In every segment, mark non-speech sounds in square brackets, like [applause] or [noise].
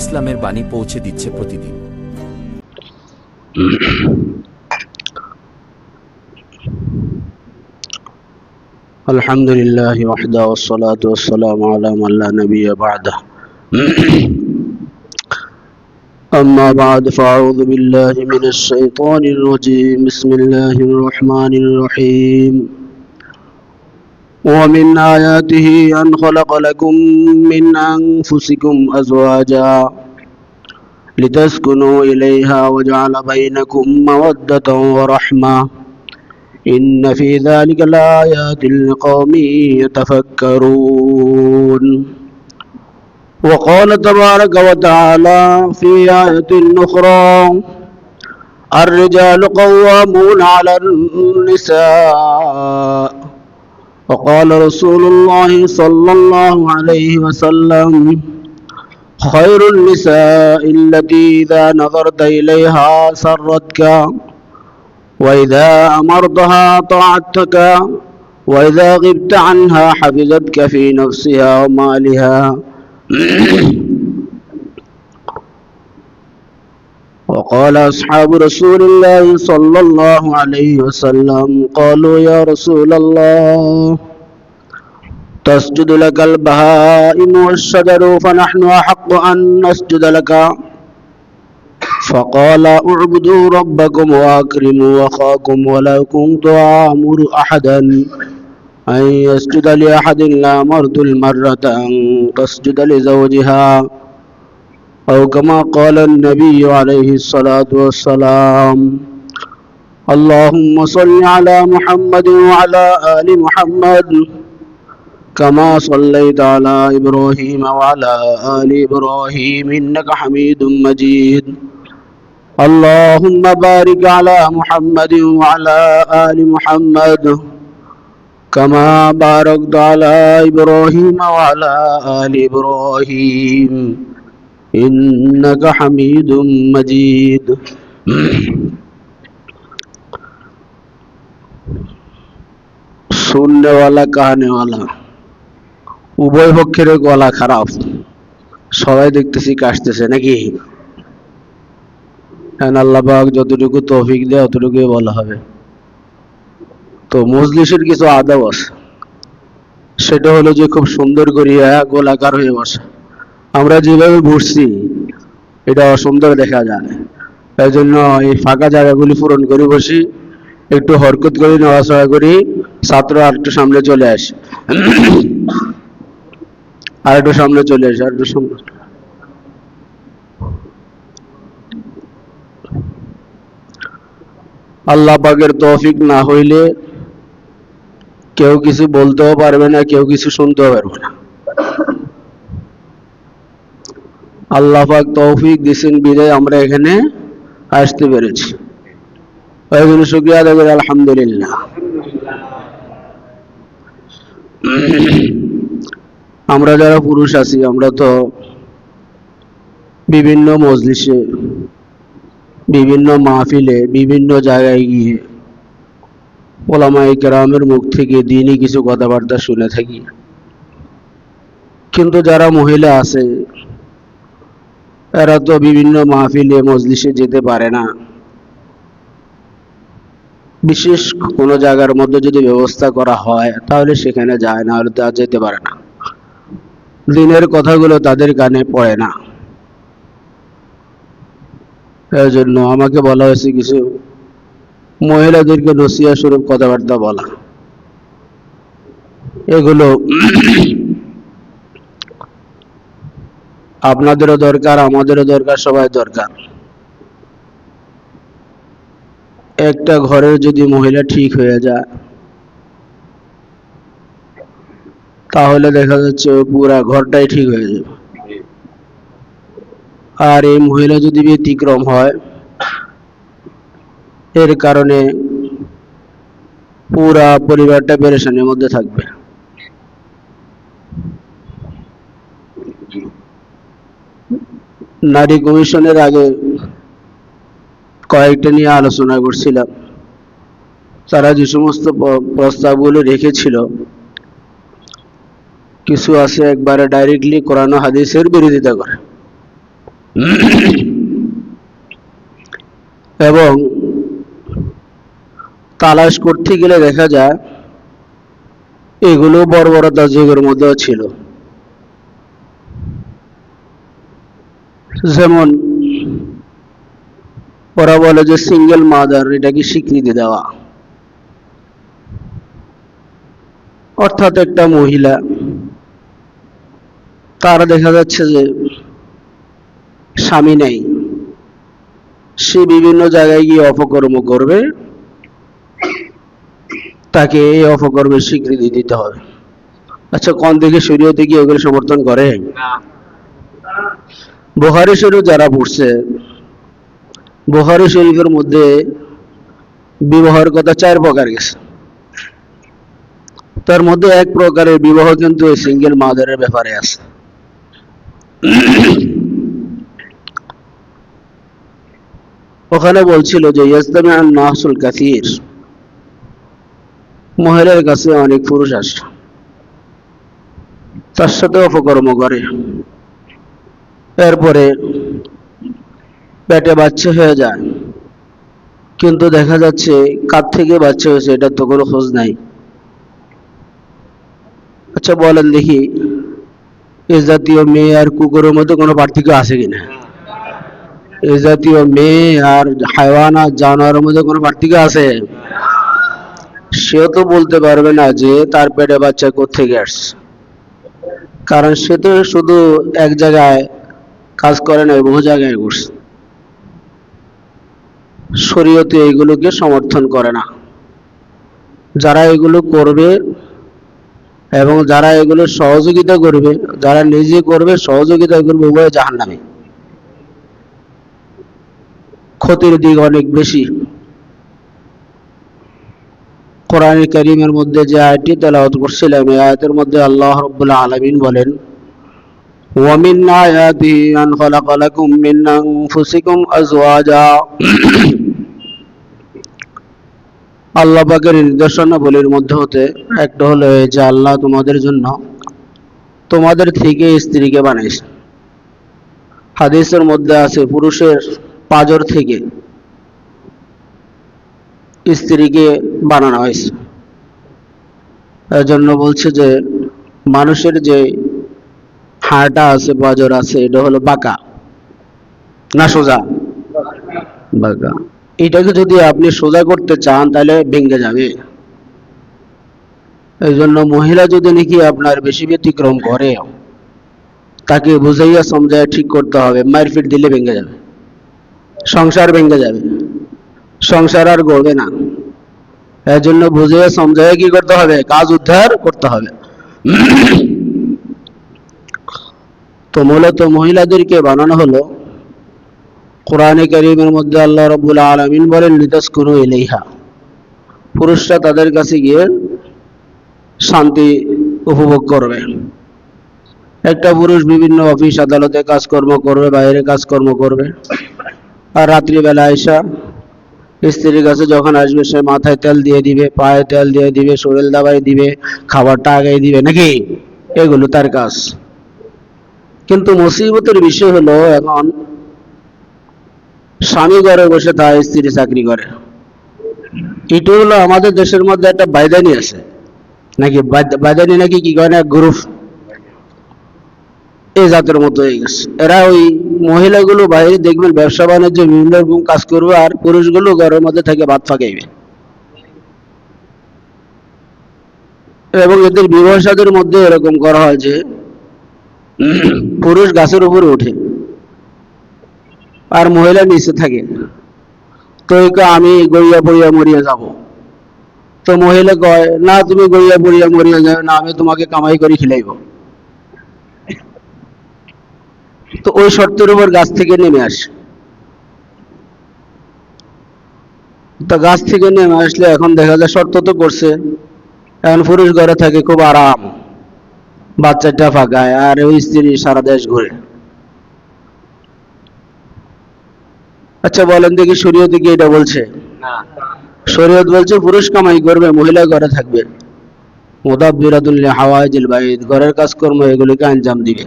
ইসলামের বাণী পৌঁছে দিচ্ছে প্রতিদিন الحمد لله وحده والصلاة والسلام على من لا نبي بعده أما بعد فأعوذ بالله من الشيطان الرجيم بسم الله الرحمن الرحيم ومن آياته أن خلق لكم من أنفسكم أزواجا لتسكنوا إليها وجعل بينكم مودة ورحمة. إن في ذلك لآيات لقوم يتفكرون. وقال تبارك وتعالى في آية أخرى الرجال قوامون على النساء. وقال رسول الله صلى الله عليه وسلم خير النساء التي إذا نظرت إليها سرتك وإذا أمرتها طاعتك وإذا غبت عنها حفظتك في نفسها ومالها. [clears throat] وقال أصحاب رسول الله صلى الله عليه وسلم قالوا يا رسول الله تسجد لك البهائم والشجر فنحن أحق أن نسجد لك. فقال اعبدوا ربكم وأكرموا أخاكم ولا كنت آمر أحدا أن يسجد لأحد لامرت المرة أن تسجد لزوجها. أو كما قال النبي عليه الصلاة والسلام. اللهم صل على محمد وعلى آل محمد كما صليت على إبراهيم وعلى آل إبراهيم إنك حميد مجيد. اللهم بارك على محمد وعلى آل محمد كما باركت على إبراهيم وعلى آل إبراهيم. إنك حميد مجيد सुनने वाला कहने वाला উভয় পক্ষের গলা খারাপ সবাই দেখতেছি কাশতেছে নাকি হ্যাঁ আল্লাহ পাক যতটুকু তৌফিক দেয় অতটুকুই বলা হবে তো মজলিসের কিছু আদাব আছে সেটা হলো যে খুব সুন্দর করিয়া গোলাকার হয়ে বসে আমরা যেভাবে ঘুরছি, এটা অসুন্দর দেখা যায়। তাই জন্য এই ফাঁকা জায়গাগুলি পূরণ করে বসি, একটু হরকত করে, নড়াচড়া করি, ছাত্র আর একটু সামনে চলে আসে। আর একটু সামনে চলে আসে, আর একটু সামনে আল্লাহ পাকের তৌফিক না হইলে কেউ কিছু বলতেও পারবে না, কেউ কিছু শুনতেও পারবে না। আল্লাহ পাক তৌফিক দিছেন, বিদায় আমরা এখানে আসতে পেরেছি। আলহামদুলিল্লাহ। আমরা যারা পুরুষ আছি, আমরা তো বিভিন্ন মজলিসে, বিভিন্ন মাহফিলে, বিভিন্ন জায়গায় গিয়ে ওলামাই কেরামের মুখ থেকে দিনই কিছু কথাবার্তা শুনে থাকি। কিন্তু যারা মহিলা আছে এরা তো বিভিন্ন মাহফিলে, মজলিসে যেতে পারে না। বিশেষ কোনো জায়গার মধ্যে যদি ব্যবস্থা করা হয়, তাহলে সেখানে যায় না হলে তা যেতে পারে না। দিনের কথাগুলো তাদের কানে পড়ে না। এই জন্য আমাকে বলা হয়েছে কিছু মহিলাদেরকে নসিয়া স্বরূপ কথাবার্তা বলা। এগুলো আপনাদেরও দরকার, আমাদেরও দরকার, সবাই দরকার। একটা ঘরের যদি মহিলা ঠিক হয়ে যায়, তাহলে দেখা যাচ্ছে পুরা ঘরটাই ঠিক হয়ে যাবে। আর এই মহিলা যদি ব্যতিক্রম হয়, এর কারণে পুরা পরিবারটা পেরেশানির মধ্যে থাকবে। নারী কমিশনের আগে কয়েকটা নিয়ে আলোচনা করছিলাম। তারা যে সমস্ত প্রস্তাবগুলো রেখেছিল, কিছু আছে একবারে ডাইরেক্টলি কোরআন হাদিসের বিরোধিতা করে। এবং তালাশ করতে গেলে দেখা যায়, এগুলো বর্বরতা যুগের মধ্যেও ছিল। যেমন ওরা বলে যে সিঙ্গেল মাদার এটাকে স্বীকৃতি দেওয়া? অর্থাৎ একটা মহিলা, তার দেখা যাচ্ছে যে স্বামী নেই। সে বিভিন্ন জায়গায় গিয়ে অপকর্ম করবে, তাকে এই অপকর্মের স্বীকৃতি দিতে হবে। আচ্ছা কোন দিকে শরীয়তে কি ওগুলো সমর্থন করে? বোহারি শরীফ যারা পড়ছে বোহারি শরীফের মধ্যে বিবাহের কথা চার প্রকার গেছে। তার মধ্যে এক প্রকারের বিবাহ কিন্তু সিঙ্গেল মাদারের ব্যাপারে আছে। ওখানে বলছিল যে ইয়াজদামি আন নাহসুল কাসির। মহিলার কাছে অনেক পুরুষ আসে। তার সাথে অপকর্ম করে। এরপরে পেটে বাচ্চা হয়ে যায়। কিন্তু দেখা যাচ্ছে কার থেকে বাচ্চা হয়েছে এটা তো কোনো খোঁজ নাই। আচ্ছা বলেন দেখি, এ জাতীয় মেয়ে আর কুকুরের মধ্যে কোনো পার্থক্য আছে কিনা? এ জাতীয় মেয়ে আর হাইওয়ান আর জানোয়ারের মধ্যে কোনো পার্থক্য আছে? সেও তো বলতে পারবে না যে তার পেটে বাচ্চা কোথেকে আসছে। কারণ সে তো শুধু এক জায়গায় কাজ করে না বহু জায়গায় করছে শরীয়তে এগুলোকে সমর্থন করে না। যারা এগুলো করবে এবং যারা এগুলো সহযোগিতা করবে, যারা নিজে করবে, সহযোগিতা করবে উভয় জাহান নামে ক্ষতির দিক অনেক বেশি। কোরআন করিমের মধ্যে যে আয়টি তেলাওয়াত করছিলাম, এই আয়তের মধ্যে আল্লাহ রব্বুল আলামিন বলেন ومن آياته أن خلق لكم من أنفسكم أزواجا আল্লাহ পাকের নির্দেশনাবলীর মধ্যে হতে একটা হলো এই যে আল্লাহ তোমাদের জন্য তোমাদের থেকে স্ত্রীকে বানাইছে হাদিসের মধ্যে আছে পুরুষের পাজর থেকে স্ত্রীকে বানানো হয়েছে এর জন্য বলছে যে মানুষের যে হাড়টা আছে পাজর আছে, এটা হলো বাঁকা। না সোজা? বাঁকা। এটাকে যদি আপনি সোজা করতে চান, তাহলে ভেঙে যাবে। এই জন্য মহিলা যদি নাকি আপনার বেশি ব্যতিক্রম করে, তাকে বুঝাইয়া সমঝাইয়া ঠিক করতে হবে মারপিট দিলে ভেঙে যাবে। সংসার ভেঙে যাবে। সংসার আর গড়বে না। এর জন্য বুঝিয়ে সমঝাইয়া কি করতে হবে? কাজ উদ্ধার করতে হবে। তো মূলত মহিলাদেরকে বানানো হলো। কোরআনে কারিমের মধ্যে আল্লাহ রব্বুল আলমিন বলেন নিতাস লিতাসকুনু এলেহা পুরুষরা তাদের কাছে গিয়ে শান্তি উপভোগ করবে। একটা পুরুষ বিভিন্ন অফিস, আদালতে কাজকর্ম করবে, বাইরে কাজকর্ম করবে। আর রাত্রিবেলা আইসা স্ত্রীর কাছে যখন আসবে, সে মাথায় তেল দিয়ে দিবে, পায়ে তেল দিয়ে দিবে, শরীর দাবাই দিবে, খাবারটা আগাই দিবে, নাকি? এগুলো তার কাজ। কিন্তু মুসিবতের বিষয় হলো এখন স্বামী ঘরে বসে তার স্ত্রী চাকরি করে। এটা হলো আমাদের দেশের মধ্যে একটা বাইদানি আছে। নাকি বাইদানি নাকি কি করে না, গ্রুপ। এই জাতের মতো হয়ে গেছে। এরা ওই মহিলাগুলো বাইরে দেখবেন ব্যবসা বাণিজ্য, বিভিন্ন রকম কাজ করবে আর পুরুষগুলো ঘরের মধ্যে থেকে ভাত ফাঁকাইবে। এবং এদের বিবাহ সাদের মধ্যে এরকম করা হয় যে পুরুষ গাছের উপরে ওঠে। আর মহিলা নিচে থাকে। তো আমি গড়িয়া পড়িয়া মরিয়া যাব। তো মহিলা কয়, না, তুমি গড়িয়া পড়িয়া মরিয়া যাবে না, আমি তোমাকে কামাই করে খিলাইব। তো ওই শর্তের উপর গাছ থেকে নেমে আসে। তো গাছ থেকে নেমে আসলে এখন দেখা যায় শর্ত তো করছে। এখন পুরুষ ঘরে থাকে, খুব আরাম। বাচ্চাটা ফাঁকায় আর ওই স্ত্রী সারা দেশ ঘুরে। আচ্ছা বলেন দেখি শরীয়তে কি এটা বলছে। শরীয়ত বলছে পুরুষ কামাই করবে মহিলা ঘরে থাকবে। মোদাব্বিরাতুল হাওয়াইজিল বাইত ঘরের কাজকর্ম এগুলিকে আঞ্জাম দিবে।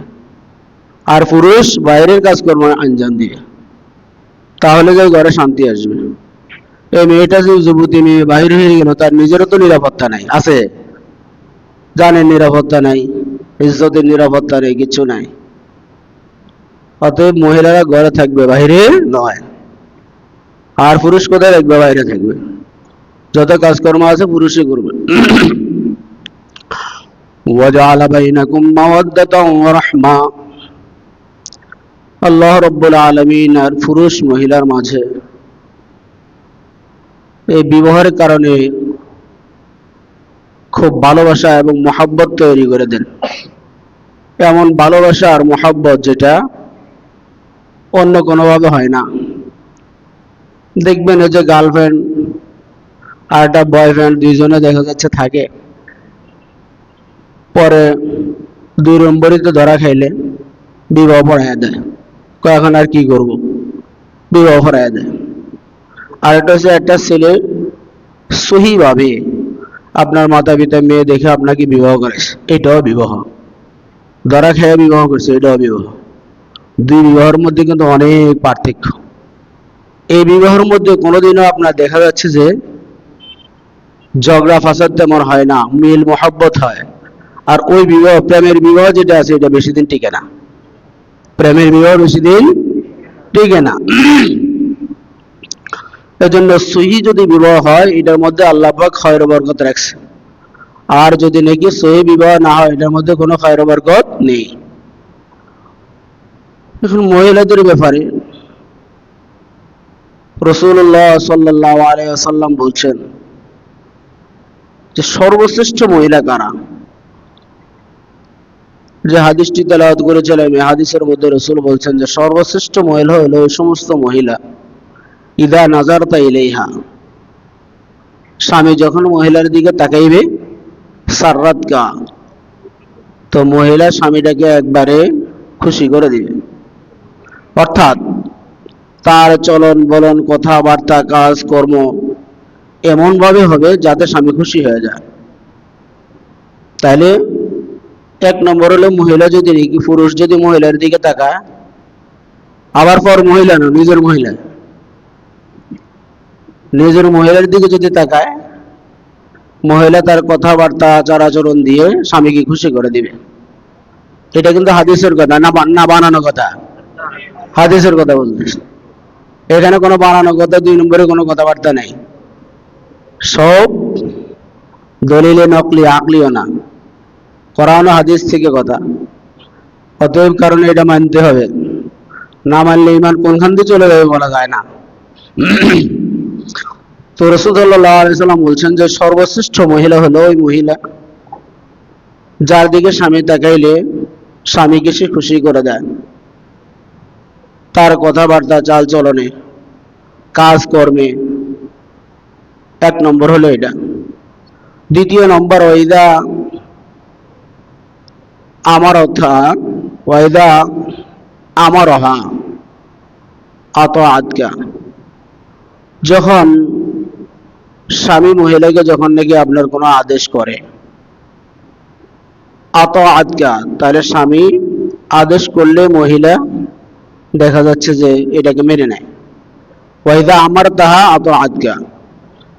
আর পুরুষ বাইরের কাজকর্ম আঞ্জাম দিবে। তাহলে যে ঘরে শান্তি আসবে। এই মেয়েটা যে যুবতী মেয়ে বাহির হয়ে গেল তার নিজেরও তো নিরাপত্তা নাই। আছে। জানের নিরাপত্তা নাই। ইজ্জতের নিরাপত্তা নেই কিছু নাই অতএব মহিলারা ঘরে থাকবে বাইরে নয় আর পুরুষ কোথায় থাকবে বাইরে থাকবে যত কাজকর্ম আছে পুরুষই করবে وجعل بينكم مودة ورحمة আল্লাহ রব্বুল আলমিন আর পুরুষ মহিলার মাঝে এই বিবাহের কারণে খুব ভালোবাসা এবং মহাব্বত তৈরি করে দেন। এমন ভালোবাসা আর মহাব্বত যেটা অন্য কোনোভাবে হয় না। দেখবেন এই যে গার্লফ্রেন্ড আর একটা বয়ফ্রেন্ড দুইজনে দেখা যাচ্ছে থাকে। পরে দুই নম্বরিতে ধরা খাইলে, বিবাহ পড়াইয়া দেয়। এখন আর কি করব? বিবাহ পড়াইয়া দেয়। আর একটা হচ্ছে একটা ছেলে সহিভাবে আপনার মাতা পিতা মেয়ে দেখে আপনাকে বিবাহ করেছে। এটাও বিবাহ। ধরা খেয়ে বিবাহ করছে, এটাও বিবাহ। দুই বিবাহের মধ্যে কিন্তু অনেক পার্থক্য। এই বিবাহের মধ্যে কোনোদিনও আপনার দেখা যাচ্ছে যে ঝগড়া ফাসাদ তেমন হয় না, মিল মোহাব্বত হয়। আর ওই বিবাহ, প্রেমের বিবাহ যেটা আছে, এটা বেশি দিন টিকে না। প্রেমের বিবাহ বেশি দিন টিকে না। এজন্য সহি যদি বিবাহ হয়, এটার মধ্যে আল্লাহ পাক খয়ের বরকত রাখছে। আর যদি নাকি সহি বিবাহ না হয়, এটার মধ্যে কোনো খয়ের বরকত নেই। এখন মহিলাদের ব্যাপারে রসুল্লাহ সাল্লাহ আলাইসাল্লাম বলছেন যে সর্বশ্রেষ্ঠ মহিলা কারা? যে হাদিসটি তেলাওয়াত করেছিলাম, এই হাদিসের মধ্যে রসুল বলছেন যে সর্বশ্রেষ্ঠ মহিলা হলো ওই সমস্ত মহিলা। ইদা নাজারতা ইলাইহা। স্বামী যখন মহিলার দিকে তাকাইবে, সাররাত গা, তো মহিলা স্বামীটাকে একবারে খুশি করে দিবে। অর্থাৎ তার চলন বলন, কথাবার্তা কাজ কর্ম এমনভাবে হবে যাতে স্বামী খুশি হয়ে যায়। তাহলে এক নম্বর হলো, মহিলা যদি পুরুষ যদি মহিলার দিকে তাকায়, আবার পর মহিলা না, নিজের মহিলা। নিজের মহিলার দিকে যদি তাকায়, মহিলা তার কথাবার্তা আচার আচরণ দিয়ে স্বামীকে খুশি করে দিবে। এটা কিন্তু হাদিসের কথা, না না বানানো কথা। হাদিসের কথা বলতেছে। এখানে কোনো বানানো কথা, দুই নম্বরে কোনো কথাবার্তা নেই। সব দলিলে নকলি, আকলিও না। করানো হাদিস থেকে কথা। অতএব কারণে এটা মানতে হবে। না মানলে ইমান কোনখান দিয়ে চলে যাবে বলা যায় না। তো রসুল্লাহাম বলছেন যে সর্বশ্রেষ্ঠ মহিলা হলো ওই মহিলা। যার দিকে স্বামী তাকাইলে স্বামীকে সে খুশি করে দেয়। তার কথাবার্তা চাল চলনে কাজ কর্মে এক নম্বর হলো এটা। দ্বিতীয় নম্বর ওইদা আমার অথা ওয়াইদা আমার অহা আত আজকা যখন স্বামী মহিলাকে যখন নাকি আপনার কোনো আদেশ করে আত আজকা তাহলে স্বামী আদেশ করলে মহিলা দেখা যাচ্ছে যে এটাকে মেনে নেয়। ওয়াইদা আমার তাহা আত আজকা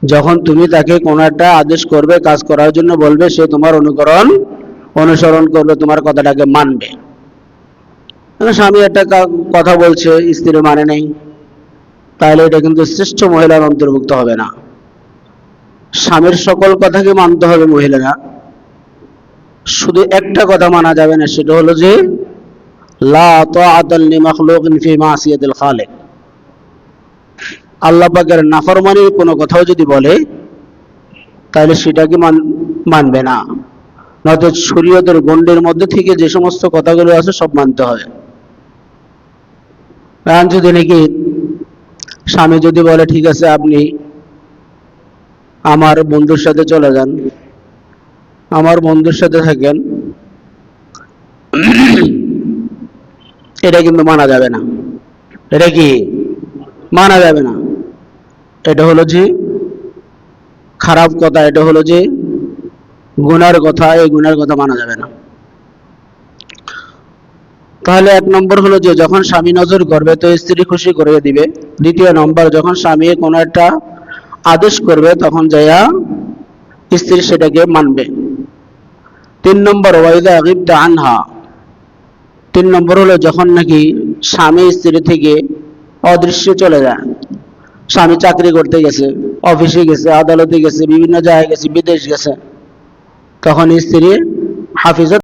যখন তুমি তাকে কোনো একটা আদেশ করবে, কাজ করার জন্য বলবে, সে তোমার অনুকরণ অনুসরণ করবে, তোমার কথাটাকে মানবে। মানে স্বামী একটা কথা বলছে, স্ত্রী মানে নেই। তাহলে এটা কিন্তু শ্রেষ্ঠ মহিলার অন্তর্ভুক্ত হবে না। স্বামীর সকল কথাকে মানতে হবে মহিলারা। শুধু একটা কথা মানা যাবে না, সেটা হলো যে, লা তাআতাল লিমাখলুকিন ফি মাসিয়াতিল খালিক। আল্লাহ পাকের নাফরমানির কোনো কথাও যদি বলে, তাহলে সেটাকে মানবে না। নয়তো শরীয়তের গণ্ডের মধ্যে থেকে যে সমস্ত কথাগুলো আছে সব মানতে হবে। যদি নাকি স্বামী যদি বলে, ঠিক আছে, আপনি আমার বন্ধুর সাথে চলে যান। আমার বন্ধুর সাথে থাকেন, এটা কিন্তু মানা যাবে না। এটা কি? মানা যাবে না। এটা হলো যে খারাপ কথা, এটা হলো যে গুনার কথা, এই গুনার কথা মানা যাবে না। তাহলে এক নম্বর হলো যে যখন স্বামী নজর করবে তো স্ত্রী খুশি করে দিবে। দ্বিতীয় নম্বর, যখন স্বামী কোনো একটা আদেশ করবে তখন যাইয়া স্ত্রী সেটাকে মানবে। তিন নম্বর ওয়াইদা গিবতা আনহা। তিন নম্বর হলো যখন নাকি স্বামী স্ত্রী থেকে অদৃশ্য চলে যায়। স্বামী চাকরি করতে গেছে, অফিসে গেছে, আদালতে গেছে, বিভিন্ন জায়গায় গেছে, বিদেশ গেছে। তখন স্ত্রী হাফিজত